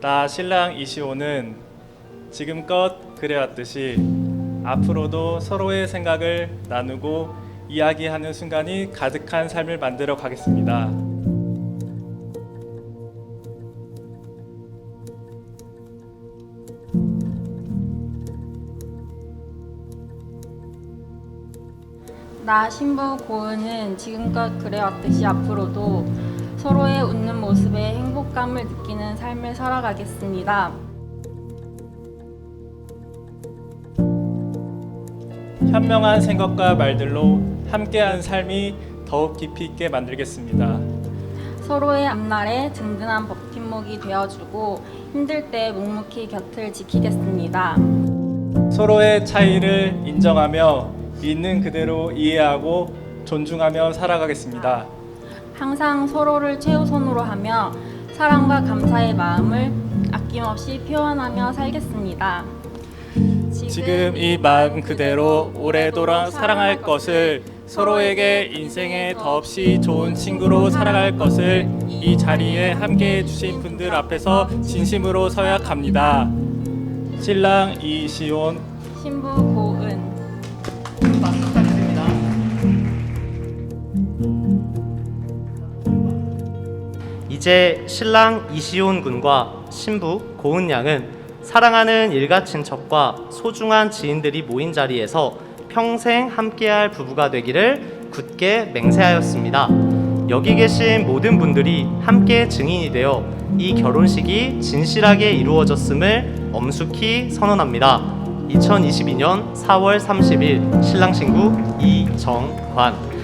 나 신랑 이시호는 지금껏 그래왔듯이 앞으로도 서로의 생각을 나누고 이야기하는 순간이 가득한 삶을 만들어 가겠습니다. 나 신부 고은은 지금껏 그래왔듯이 앞으로도 서로의 웃는 모습에 행복감을 느끼는 삶을 살아가겠습니다. 현명한 생각과 말들로 함께한 삶이 더욱 깊이 있게 만들겠습니다. 서로의 앞날에 든든한 버팀목이 되어주고 힘들 때 묵묵히 곁을 지키겠습니다. 서로의 차이를 인정하며 있는 그대로 이해하고 존중하며 살아가겠습니다. 항상 서로를 최우선으로 하며 사랑과 감사의 마음을 아낌없이 표현하며 살겠습니다. 지금 이 마음 그대로 오래도록 사랑할 것을 서로에게 인생에 더없이 좋은 친구로 살아갈 것을 이 자리에 함께 해 주신 분들 앞에서 진심으로 서약합니다. 신랑 이시온 신부 고은 이제 신랑 이시온 군과 신부 고은 양은 사랑하는 일가 친척과 소중한 지인들이 모인 자리에서 평생 함께할 부부가 되기를 굳게 맹세하였습니다. 여기 계신 모든 분들이 함께 증인이 되어 이 결혼식이 진실하게 이루어졌음을 엄숙히 선언합니다. 2022년 4월 30일 신랑 신부 이정관